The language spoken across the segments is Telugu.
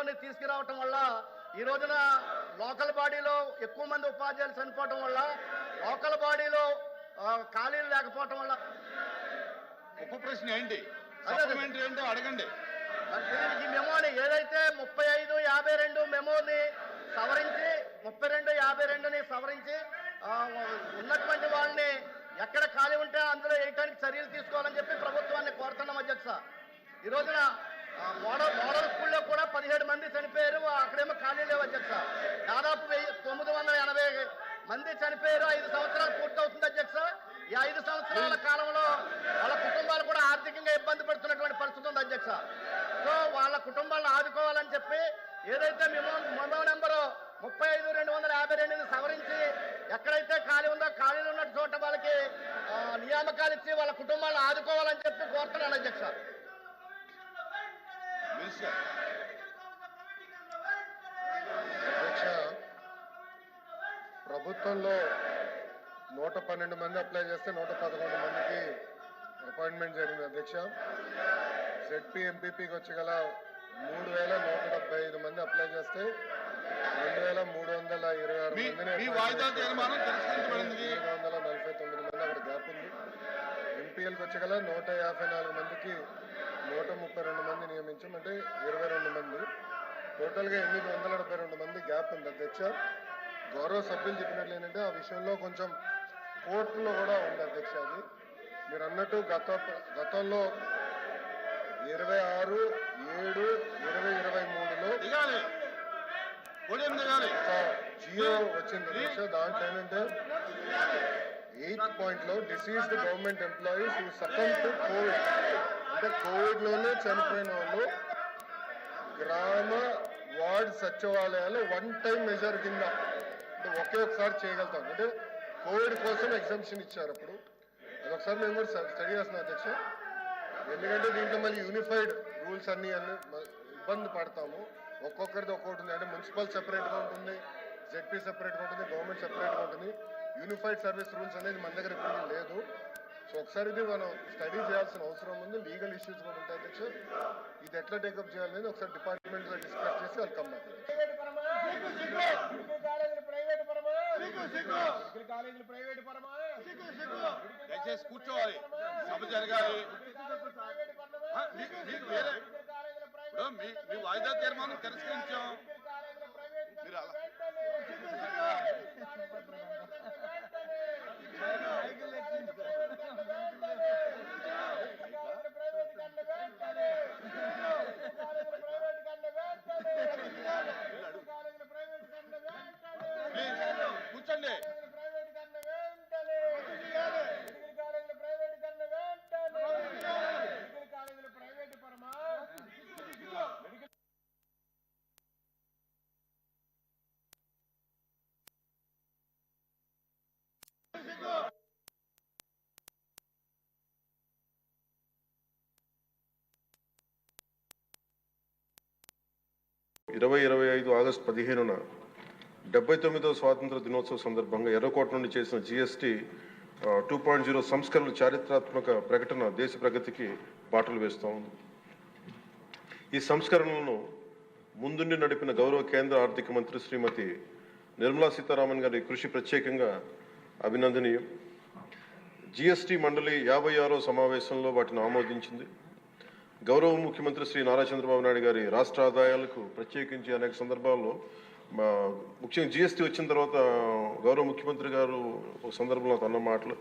మెమోని తీసుకురావటం వల్ల ఈ రోజున లోకల్ బాడీలో ఎక్కువ మంది ఉపాధ్యాయులు చనిపోవటం వల్ల లోకల్ బాడీలో ఖాళీలు లేకపోవటం వల్ల. ఉప ప్రశ్న ఏంటి? ఏంటో అడగండి. ఈ మెమోని ఏదైతే ముప్పై ఐదు యాభై రెండు మెమోని సవరించి ముప్పై రెండు యాభై రెండుని సవరించి ఉన్నటువంటి వాళ్ళని ఎక్కడ ఖాళీ ఉంటే అందులో వేయటానికి చర్యలు తీసుకోవాలని చెప్పి ప్రభుత్వాన్ని కోరుతున్నాం అధ్యక్ష. ఈ రోజున మోడల్ మోడల్ పదిహేడు మంది చనిపోయారు అక్కడేమో ఖాళీ లేవు అధ్యక్ష దాదాపు వెయ్యి తొమ్మిది వందల ఎనభై మంది చనిపోయారు ఐదు సంవత్సరాలు పూర్తవుతుంది అధ్యక్ష ఈ ఐదు సంవత్సరాల కాలంలో వాళ్ళ కుటుంబాలు కూడా ఆర్థికంగా ఇబ్బంది పడుతున్నటువంటి పరిస్థితి ఉంది అధ్యక్ష సో వాళ్ళ కుటుంబాలను ఆదుకోవాలని చెప్పి ఏదైతే మేము మొబైల్ నెంబరు ముప్పై ఐదు రెండు వందల యాభై రెండుని సవరించి ఎక్కడైతే ఖాళీ ఉందో ఖాళీలు ఉన్న చోట వాళ్ళకి నియామకాలు ఇచ్చి వాళ్ళ కుటుంబాలను ఆదుకోవాలని చెప్పి కోరుతున్నాను అధ్యక్ష ప్రభుత్వంలో నూట పన్నెండు మంది అప్లై చేస్తే నూట పదకొండు మందికి అపాయింట్మెంట్ జరిగింది అధ్యక్ష. జెడ్పీ ఎంపీపీకి వచ్చి గల మూడు వేల నూట డెబ్బై ఐదు మంది అప్లై చేస్తే రెండు వేల మూడు వందల ఇరవై ఆరు మందిని వందల నలభై తొమ్మిది మంది అక్కడ గ్యాప్ ఉంది ఎంపీఎల్కి వచ్చి గల నూట యాభై నాలుగు మందికి నూట ముప్పై రెండు మంది నియమించాం అంటే ఇరవై రెండు మంది. టోటల్గా ఎనిమిది వందల డెబ్బై రెండు మంది గ్యాప్ ఉంది అధ్యక్ష. గౌరవ సభ్యులు చెప్పినట్లు ఏంటంటే ఆ విషయంలో కొంచెం కోర్టులో కూడా ఉంది అధ్యక్ష అది. మీరు అన్నట్టు గత గతంలో ఇరవై ఆరు ఏడు ఇరవై ఇరవై మూడులో జియో వచ్చింది అధ్యక్ష. దాంట్లో ఏంటంటే ఎయిత్ పాయింట్లో deceased government employees who succumb to Covid అంటే కోవిడ్లోనే చనిపోయిన వాళ్ళు గ్రామ వార్డ్ సచివాలయాలు వన్ టైం మెజర్ కింద అంటే ఒకే ఒకసారి చేయగలుగుతాం. అంటే కోవిడ్ కోసం ఎగ్జామ్షన్ ఇచ్చారు అప్పుడు. అదొకసారి మేము కూడా స్టడీ చేస్తున్నాం అధ్యక్ష. ఎందుకంటే దీంట్లో మళ్ళీ యూనిఫైడ్ రూల్స్ అన్ని అన్ని ఇబ్బంది పడతాము. ఒక్కొక్కరిది ఒక్కొక్కటి ఉంది. అంటే మున్సిపల్ సెపరేట్గా ఉంటుంది జెడ్పీ సెపరేట్గా ఉంటుంది గవర్నమెంట్ సెపరేట్గా ఉంటుంది. యూనిఫైడ్ సర్వీస్ రూల్స్ అనేది మన దగ్గర ఇప్పుడు లేదు. సో ఒకసారి ఇది మనం స్టడీ చేయాల్సిన అవసరం ఉంది. లీగల్ ఇష్యూస్ కూడా ఉంటాయి అధ్యక్ష. ఇది ఎట్లా టేకప్ చేయాలనేది ఒకసారి డిపార్ట్మెంట్లో డిస్కస్ చేసి వెల్కమ్ బ్యాక్ కాలేజీలు ప్రైవేట్ పరమా దయచేసి కూర్చోవాలి. సభ జరగాలి. మీకు వేరే మీ వాయిదా తీర్మానం తిరస్కరించాం. ఇరవై ఇరవై ఐదు ఆగస్టు పదిహేనున డెబ్బై తొమ్మిదవ స్వాతంత్ర దినోత్సవ సందర్భంగా ఎర్రకోట నుండి చేసిన జిఎస్టీ టూ పాయింట్ జీరో సంస్కరణల చారిత్రాత్మక ప్రకటన దేశ ప్రగతికి బాటలు వేస్తూ ఉంది. ఈ సంస్కరణలను ముందుండి నడిపిన గౌరవ కేంద్ర ఆర్థిక మంత్రి శ్రీమతి నిర్మలా సీతారామన్ గారి కృషి ప్రత్యేకంగా అభినందనీయం. జిఎస్టీ మండలి యాభై ఆరో సమావేశంలో వాటిని ఆమోదించింది. గౌరవ ముఖ్యమంత్రి శ్రీ నారా చంద్రబాబు నాయుడు గారి రాష్ట్ర ఆదాయాలకు ప్రత్యేకించి అనేక సందర్భాల్లో మా ముఖ్యంగా జిఎస్టీ వచ్చిన తర్వాత గౌరవ ముఖ్యమంత్రి గారు ఒక సందర్భంలో అన్న మాటలు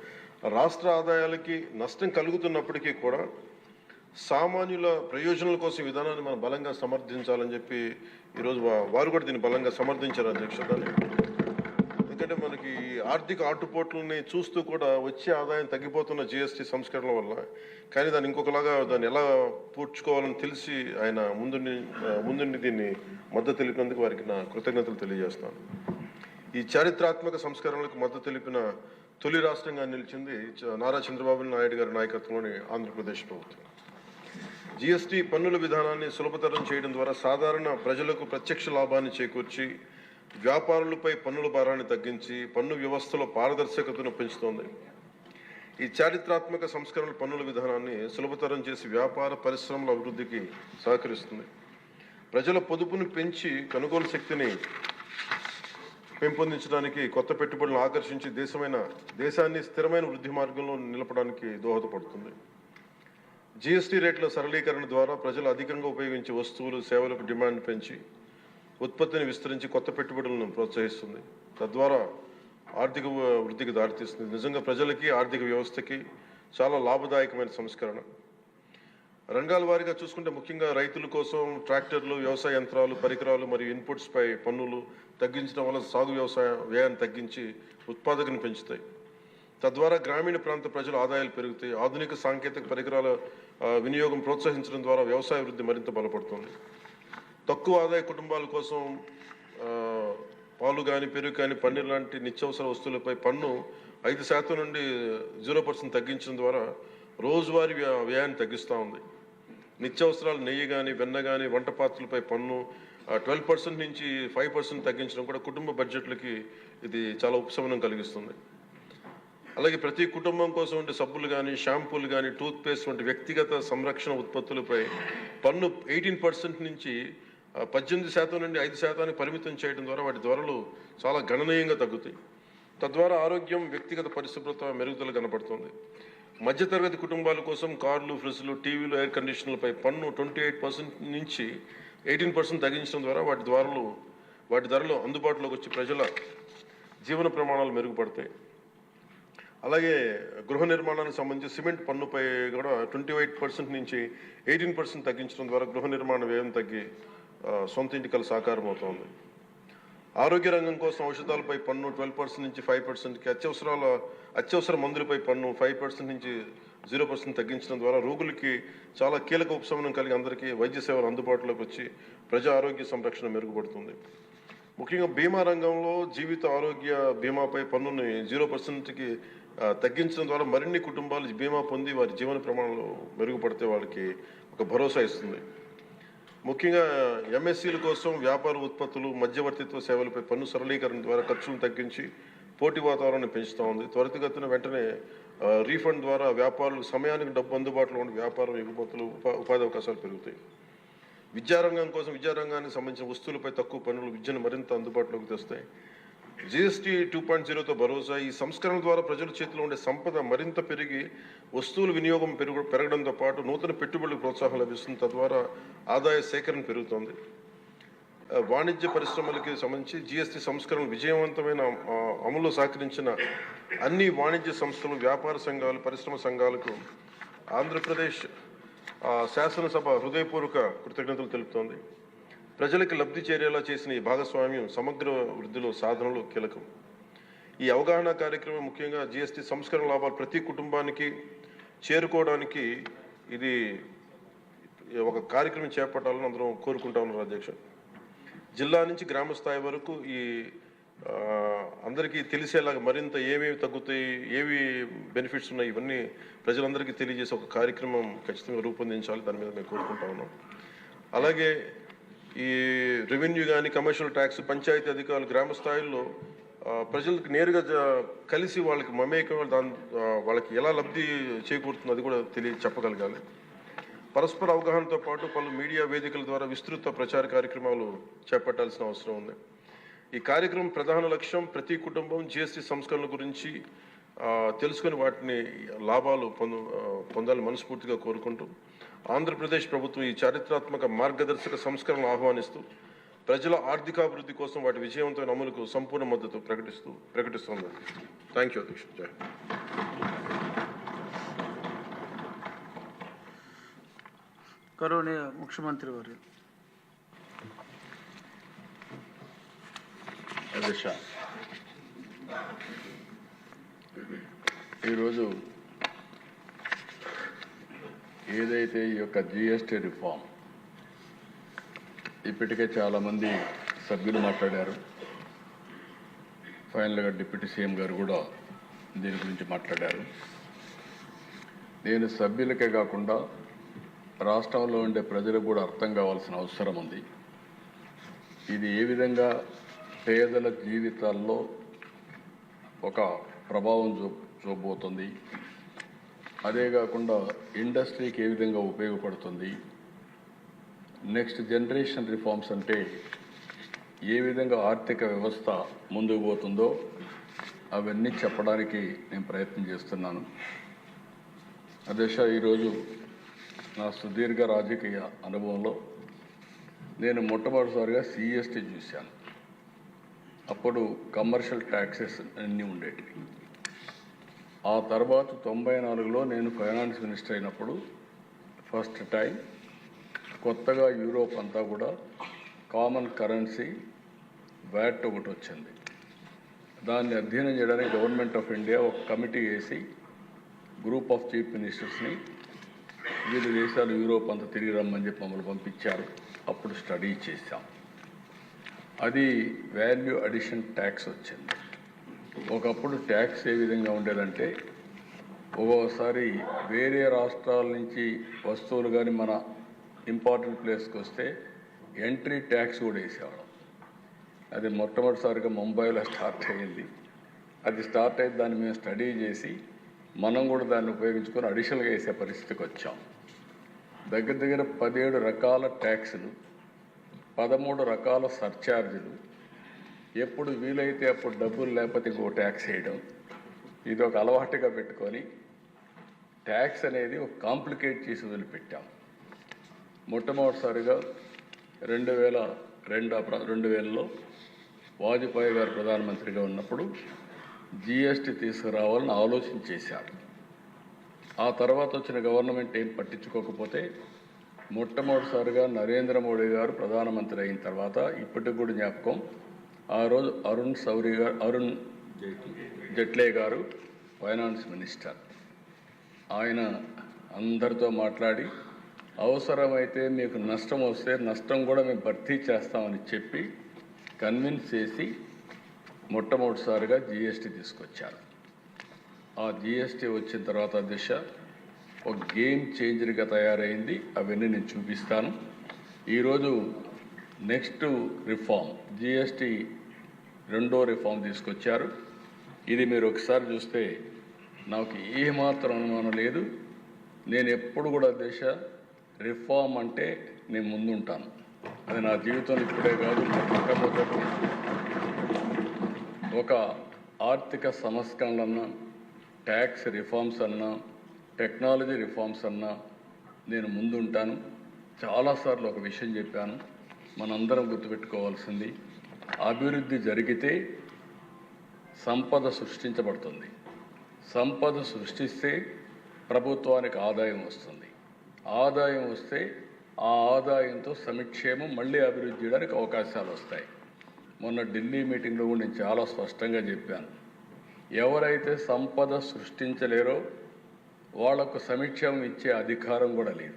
రాష్ట్ర ఆదాయాలకి నష్టం కలుగుతున్నప్పటికీ కూడా సామాన్యుల ప్రయోజనాల కోసం విధానాన్ని మనం బలంగా సమర్థించాలని చెప్పి ఈరోజు వారు కూడా దీన్ని బలంగా సమర్థించారు అధ్యక్ష. ఎందుకంటే మనకి ఆర్థిక ఆటుపోట్లని చూస్తూ కూడా వచ్చే ఆదాయం తగ్గిపోతున్న జిఎస్టీ సంస్కరణల వల్ల. కానీ దాన్ని ఇంకొకలాగా దాన్ని ఎలా పూడ్చుకోవాలని తెలిసి ఆయన ముందుండి ముందుండి దీన్ని మద్దతు తెలిపినందుకు వారికి నా కృతజ్ఞతలు తెలియజేస్తాను. ఈ చారిత్రాత్మక సంస్కరణలకు మద్దతు తెలిపిన తొలి రాష్ట్రంగా నిలిచింది నారా చంద్రబాబు నాయుడు గారి నాయకత్వంలోని ఆంధ్రప్రదేశ్ ప్రభుత్వం. జిఎస్టీ పన్నుల విధానాన్ని సులభతరం చేయడం ద్వారా సాధారణ ప్రజలకు ప్రత్యక్ష లాభాన్ని చేకూర్చి వ్యాపారులపై పన్నుల భారాన్ని తగ్గించి పన్ను వ్యవస్థలో పారదర్శకతను పెంచుతోంది. ఈ చారిత్రాత్మక సంస్కరణల పన్నుల విధానాన్ని సులభతరం చేసి వ్యాపార పరిశ్రమల అభివృద్ధికి సహకరిస్తుంది. ప్రజల పొదుపును పెంచి కొనుగోలు శక్తిని పెంపొందించడానికి కొత్త పెట్టుబడులను ఆకర్షించి దేశమైన దేశాన్ని స్థిరమైన వృద్ధి మార్గంలో నిలపడానికి దోహదపడుతుంది. జీఎస్టీ రేట్ల సరళీకరణ ద్వారా ప్రజలు అధికంగా ఉపయోగించే వస్తువులు సేవలకు డిమాండ్ పెంచి ఉత్పత్తిని విస్తరించి కొత్త పెట్టుబడులను ప్రోత్సహిస్తుంది. తద్వారా ఆర్థిక వృద్ధికి దారితీస్తుంది. నిజంగా ప్రజలకి ఆర్థిక వ్యవస్థకి చాలా లాభదాయకమైన సంస్కరణ. రంగాల వారీగా చూసుకుంటే ముఖ్యంగా రైతుల కోసం ట్రాక్టర్లు వ్యవసాయ యంత్రాలు పరికరాలు మరియు ఇన్పుట్స్పై పన్నులు తగ్గించడం వల్ల సాగు వ్యవసాయ వ్యయాన్ని తగ్గించి ఉత్పాదకను పెంచుతాయి. తద్వారా గ్రామీణ ప్రాంత ప్రజల ఆదాయాలు పెరుగుతాయి. ఆధునిక సాంకేతిక పరికరాల వినియోగం ప్రోత్సహించడం ద్వారా వ్యవసాయ వృద్ధి మరింత బలపడుతుంది. తక్కువ ఆదాయ కుటుంబాల కోసం పాలు కానీ పెరుగు కానీ పన్నీర్ లాంటి నిత్యావసర వస్తువులపై పన్ను ఐదు శాతం నుండి జీరో పర్సెంట్ తగ్గించడం ద్వారా రోజువారీ వ్యయ- వ్యయాన్ని తగ్గిస్తూ ఉంది. నిత్యావసరాలు నెయ్యి కానీ వెన్న కానీ వంట పాత్రలపై పన్ను ట్వెల్వ్ పర్సెంట్ నుంచి ఫైవ్ పర్సెంట్ తగ్గించడం కూడా కుటుంబ బడ్జెట్లకి ఇది చాలా ఉపశమనం కలిగిస్తుంది. అలాగే ప్రతి కుటుంబం కోసం ఉండే సబ్బులు కానీ షాంపూలు కానీ టూత్ పేస్ట్ వంటి వ్యక్తిగత సంరక్షణ ఉత్పత్తులపై పన్ను ఎయిటీన్ పర్సెంట్ నుంచి పద్దెనిమిది శాతం నుండి ఐదు శాతానికి పరిమితం చేయడం ద్వారా వాటి ధరలు చాలా గణనీయంగా తగ్గుతాయి. తద్వారా ఆరోగ్యం వ్యక్తిగత పరిశుభ్రత మెరుగుదల కనబడుతుంది. మధ్యతరగతి కుటుంబాల కోసం కార్లు ఫ్రిడ్జ్లు టీవీలు ఎయిర్ కండిషనర్లపై పన్ను ట్వంటీ ఎయిట్ పర్సెంట్ నుంచి ఎయిటీన్ పర్సెంట్ తగ్గించడం ద్వారా వాటి ధరలు వాటి ధరలు అందుబాటులోకి వచ్చి ప్రజల జీవన ప్రమాణాలు మెరుగుపడతాయి. అలాగే గృహ నిర్మాణానికి సంబంధించి సిమెంట్ పన్నుపై కూడా ట్వంటీ ఎయిట్ పర్సెంట్ నుంచి ఎయిటీన్ పర్సెంట్ తగ్గించడం ద్వారా గృహ నిర్మాణ వ్యయం తగ్గి సొంత ఇంటికల సాకారం అవుతోంది. ఆరోగ్య రంగం కోసం ఔషధాలపై పన్ను ట్వెల్వ్ పర్సెంట్ నుంచి ఫైవ్ పర్సెంట్కి అత్యవసరాల అత్యవసర మందులపై పన్ను ఫైవ్ పర్సెంట్ నుంచి జీరో పర్సెంట్ తగ్గించడం ద్వారా రోగులకి చాలా కీలక ఉపశమనం కలిగి అందరికీ వైద్య సేవలు అందుబాటులోకి వచ్చి ప్రజా ఆరోగ్య సంరక్షణ మెరుగుపడుతుంది. ముఖ్యంగా బీమా రంగంలో జీవిత ఆరోగ్య బీమాపై పన్నుని జీరో పర్సెంట్కి తగ్గించడం ద్వారా మరిన్ని కుటుంబాలు బీమా పొంది వారి జీవన ప్రమాణాలు మెరుగుపడితే వాళ్ళకి ఒక భరోసా ఇస్తుంది. ముఖ్యంగా ఎంఎస్సీల కోసం వ్యాపార ఉత్పత్తులు మధ్యవర్తిత్వ సేవలపై పన్ను సరళీకరణ ద్వారా ఖర్చులను తగ్గించి పోటీ వాతావరణాన్ని పెంచుతూ ఉంది. త్వరితగతిన వెంటనే రీఫండ్ ద్వారా వ్యాపారులకు సమయానికి డబ్బు అందుబాటులో ఉండే వ్యాపారం ఎగుమతులు ఉపా ఉపాధి అవకాశాలు పెరుగుతాయి. విద్యారంగం కోసం విద్యారంగానికి సంబంధించిన వస్తువులపై తక్కువ పన్నులు విద్యను మరింత అందుబాటులోకి తెస్తాయి. జిఎస్టీ టూ పాయింట్ జీరోతో భరోసా ఈ సంస్కరణ ద్వారా ప్రజల చేతిలో ఉండే సంపద మరింత పెరిగి వస్తువుల వినియోగం పెరుగు పెరగడంతో పాటు నూతన పెట్టుబడులకు ప్రోత్సాహం లభిస్తుంది. తద్వారా ఆదాయ సేకరణ పెరుగుతోంది. వాణిజ్య పరిశ్రమలకి సంబంధించి జిఎస్టీ సంస్కరణ విజయవంతమైన అమలు సహకరించిన అన్ని వాణిజ్య సంస్థలు వ్యాపార సంఘాలు పరిశ్రమ సంఘాలకు ఆంధ్రప్రదేశ్ శాసనసభ హృదయపూర్వక కృతజ్ఞతలు తెలుపుతోంది. ప్రజలకు లబ్ధి చేరేలా చేసిన ఈ భాగస్వామ్యం సమగ్ర వృద్ధిలో సాధనలో కీలకం. ఈ అవగాహన కార్యక్రమం ముఖ్యంగా జిఎస్టీ సంస్కరణ లాభాలు ప్రతి కుటుంబానికి చేరుకోవడానికి ఇది ఒక కార్యక్రమం చేపట్టాలని అందరం కోరుకుంటా ఉన్నారు అధ్యక్ష జిల్లా నుంచి గ్రామ స్థాయి వరకు ఈ అందరికీ తెలిసేలాగా మరింత ఏమేమి తగ్గుతాయి ఏవి బెనిఫిట్స్ ఉన్నాయి ఇవన్నీ ప్రజలందరికీ తెలియజేసే ఒక కార్యక్రమం ఖచ్చితంగా రూపొందించాలి. దాని మీద మేము కోరుకుంటా ఉన్నాం. అలాగే ఈ రెవెన్యూ కానీ కమర్షియల్ ట్యాక్స్ పంచాయతీ అధికారులు గ్రామ స్థాయిల్లో ప్రజలకు నేరుగా కలిసి వాళ్ళకి మమేకం దాని వాళ్ళకి ఎలా లబ్ధి చేకూరుతుందో అది కూడా తెలియ చెప్పగలగాలి. పరస్పర అవగాహనతో పాటు పలు మీడియా వేదికల ద్వారా విస్తృత ప్రచార కార్యక్రమాలు చేపట్టాల్సిన అవసరం ఉంది. ఈ కార్యక్రమం ప్రధాన లక్ష్యం ప్రతి కుటుంబం జిఎస్టీ సంస్కరణల గురించి తెలుసుకొని వాటిని లాభాలు పొందాలని మనస్ఫూర్తిగా కోరుకుంటూ ఆంధ్రప్రదేశ్ ప్రభుత్వం ఈ చారిత్రాత్మక మార్గదర్శక సంస్కరణలు ఆహ్వానిస్తూ ప్రజల ఆర్థికాభివృద్ధి కోసం వాటి విజయవంతమైన అమలుకు సంపూర్ణ మద్దతు ప్రకటిస్తూ ప్రకటిస్తోంది. థ్యాంక్ యూ అధ్యక్ష జై ముఖ్యమంత్రి వారు. అధ్యక్ష ఈరోజు ఏదైతే ఈ యొక్క జిఎస్టీ రిఫార్మ్ ఇప్పటికే చాలామంది సభ్యులు మాట్లాడారు. ఫైనల్గా డిప్యూటీ సీఎం గారు కూడా దీని గురించి మాట్లాడారు. నేను సభ్యులకే కాకుండా రాష్ట్రంలో ఉండే ప్రజలకు కూడా అర్థం కావాల్సిన అవసరం ఉంది. ఇది ఏ విధంగా పేదల జీవితాల్లో ఒక ప్రభావం చూ చూపబోతుంది? అదే కాకుండా ఇండస్ట్రీకి ఏ విధంగా ఉపయోగపడుతుంది? నెక్స్ట్ జనరేషన్ రిఫార్మ్స్ అంటే ఏ విధంగా ఆర్థిక వ్యవస్థ ముందుకు పోతుందో అవన్నీ చెప్పడానికి నేను ప్రయత్నం చేస్తున్నాను. అదే ఈరోజు నా సుదీర్ఘ రాజకీయ అనుభవంలో నేను మొట్టమొదటిసారిగా సిఎస్టీ చూశాను. అప్పుడు కమర్షియల్ ట్యాక్సెస్ అన్నీ ఉండేటివి. ఆ తర్వాత తొంభై నాలుగులో నేను ఫైనాన్స్ మినిస్టర్ అయినప్పుడు ఫస్ట్ టైం కొత్తగా యూరోప్ అంతా కూడా కామన్ కరెన్సీ వ్యాట్ ఒకటి వచ్చింది. దాన్ని అధ్యయనం చేయడానికి గవర్నమెంట్ ఆఫ్ ఇండియా ఒక కమిటీ వేసి గ్రూప్ ఆఫ్ చీఫ్ మినిస్టర్స్ని వివిధ దేశాలు యూరోప్ అంతా తిరిగి రమ్మని చెప్పి మమ్మల్ని పంపించారు. అప్పుడు స్టడీ చేశాం. అది వాల్యూ అడిషన్ ట్యాక్స్ వచ్చింది. ఒకప్పుడు ట్యాక్స్ ఏ విధంగా ఉండేదంటే ఒక్కోసారి వేరే రాష్ట్రాల నుంచి వస్తువులు కానీ మన ఇంపార్టెంట్ ప్లేస్కి వస్తే ఎంట్రీ ట్యాక్స్ కూడా వేసేవాళ్ళం. అది మొట్టమొదటిసారిగా ముంబైలో స్టార్ట్ అయ్యింది. అది స్టార్ట్ అయ్యి దాన్ని మేము స్టడీ చేసి మనం కూడా దాన్ని ఉపయోగించుకొని అడిషనల్గా వేసే పరిస్థితికి వచ్చాం. దగ్గర దగ్గర పదిహేడు రకాల ట్యాక్సులు పదమూడు రకాల సర్ఛార్జీలు ఎప్పుడు వీలైతే అప్పుడు డబ్బులు లేకపోతే ఇంకో ట్యాక్స్ వేయడం. ఇది ఒక అలవాటుగా పెట్టుకొని ట్యాక్స్ అనేది ఒక కాంప్లికేట్ చేసి వదిలిపెట్టాం. మొట్టమొదటిసారిగా రెండు వేల రెండు రెండు వేలలో వాజ్పేయి గారు ప్రధానమంత్రిగా ఉన్నప్పుడు జిఎస్టీ తీసుకురావాలని ఆలోచన చేశారు. ఆ తర్వాత వచ్చిన గవర్నమెంట్ ఏం పట్టించుకోకపోతే మొట్టమొదటిసారిగా నరేంద్ర మోడీ గారు ప్రధానమంత్రి అయిన తర్వాత ఇప్పటికి కూడా జ్ఞాపకం ఆ రోజు అరుణ్ సౌరి గారు అరుణ్ జైట్లే గారు ఫైనాన్స్ మినిస్టర్. ఆయన అందరితో మాట్లాడి అవసరమైతే మీకు నష్టం వస్తే నష్టం కూడా మేము భర్తీ చేస్తామని చెప్పి కన్విన్స్ చేసి మొట్టమొదటిసారిగా జిఎస్టీ తీసుకొచ్చారు. ఆ జిఎస్టీ వచ్చిన తర్వాత దిశ ఒక గేమ్ చేంజర్గా తయారైంది. అవన్నీ నేను చూపిస్తాను. ఈరోజు నెక్స్ట్ రిఫార్మ్ జిఎస్టీ రెండో రిఫార్మ్ తీసుకొచ్చారు. ఇది మీరు ఒకసారి చూస్తే నాకు ఏమాత్రం అనుమానం లేదు. నేను ఎప్పుడు కూడా దేశ రిఫార్మ్ అంటే నేను ముందుంటాను. అది నా జీవితంలో ఇప్పుడే కాదు మొట్టమొదటి ఒక ఆర్థిక సంస్కరణలన్నా ట్యాక్స్ రిఫార్మ్స్ అన్నా టెక్నాలజీ రిఫార్మ్స్ అన్నా నేను ముందుంటాను. చాలాసార్లు ఒక విషయం చెప్పాను. మనందరం గుర్తుపెట్టుకోవాల్సింది అభివృద్ధి జరిగితే సంపద సృష్టించబడుతుంది. సంపద సృష్టిస్తే ప్రభుత్వానికి ఆదాయం వస్తుంది. ఆదాయం వస్తే ఆ ఆదాయంతో సమిక్షేమం మళ్ళీ అభివృద్ధి చేయడానికి అవకాశాలు వస్తాయి. మొన్న ఢిల్లీ మీటింగ్లో కూడా నేను చాలా స్పష్టంగా చెప్పాను. ఎవరైతే సంపద సృష్టించలేరో వాళ్ళకు సమీక్షం ఇచ్చే అధికారం కూడా లేదు.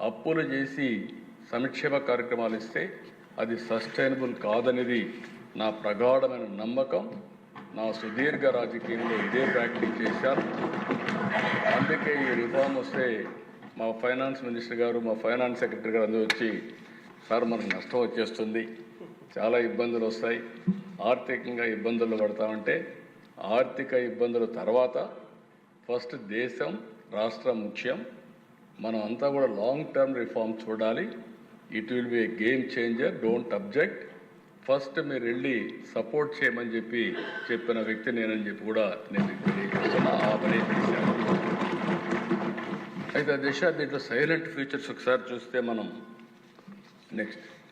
అప్పులు చేసి సంక్షేమ కార్యక్రమాలు ఇస్తే అది సస్టైనబుల్ కాదనేది నా ప్రగాఢమైన నమ్మకం. నా సుదీర్ఘ రాజకీయంలో ఇదే ప్రాక్టీస్ చేశాను. అందుకే ఈ రిఫార్మ్ వస్తే మా ఫైనాన్స్ మినిస్టర్ గారు మా ఫైనాన్స్ సెక్రటరీ గారు అందరూ వచ్చి సార్ మనకు నష్టం వచ్చేస్తుంది. చాలా ఇబ్బందులు వస్తాయి. ఆర్థికంగా ఇబ్బందులు పడతామంటే ఆర్థిక ఇబ్బందుల తర్వాత ఫస్ట్ దేశం రాష్ట్రం ముఖ్యం. మనం అంతా కూడా లాంగ్ టర్మ్ రిఫార్మ్ చూడాలి. It will be a game changer don't object first మీరు వెళ్ళి సపోర్ట్ చేయమని చెప్పి చెప్పిన వ్యక్తి నేనని చెప్పి కూడా నేను తెలియజేస్తున్నా ఆ పని చేశాను. అయితే దిశ దీంట్లో సైలెంట్ ఫీచర్స్ ఒకసారి చూస్తే మనం నెక్స్ట్